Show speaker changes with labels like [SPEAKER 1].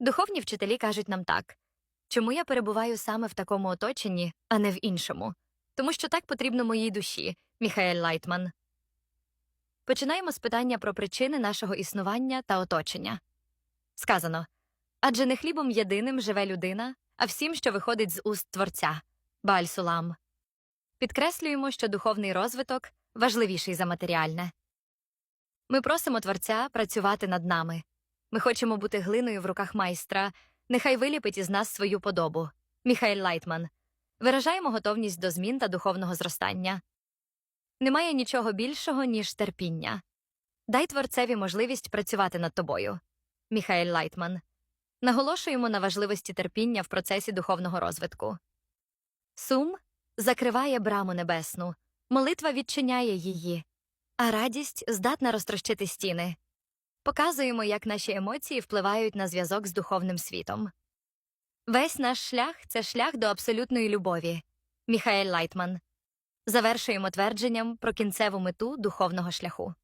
[SPEAKER 1] Духовні вчителі кажуть нам так чому я перебуваю саме в такому оточенні, а не в іншому? Тому що так потрібно моїй душі, Міхаель Лайтман. Починаємо з питання про причини нашого існування та оточення. Сказано адже не хлібом єдиним живе людина, а всім, що виходить з уст Творця Бааль Сулам. Підкреслюємо, що духовний розвиток важливіший за матеріальне. Ми просимо Творця працювати над нами. Ми хочемо бути глиною в руках майстра, нехай виліпить із нас свою подобу. Міхаель Лайтман. Виражаємо готовність до змін та духовного зростання. Немає нічого більшого, ніж терпіння. Дай творцеві можливість працювати над тобою. Міхаель Лайтман. Наголошуємо на важливості терпіння в процесі духовного розвитку. Сум закриває браму небесну, молитва відчиняє її, а радість здатна розтрощити стіни. Показуємо, як наші емоції впливають на зв'язок з духовним світом. Весь наш шлях це шлях до абсолютної любові. Міхаель Лайтман. Завершуємо твердженням про кінцеву мету духовного шляху.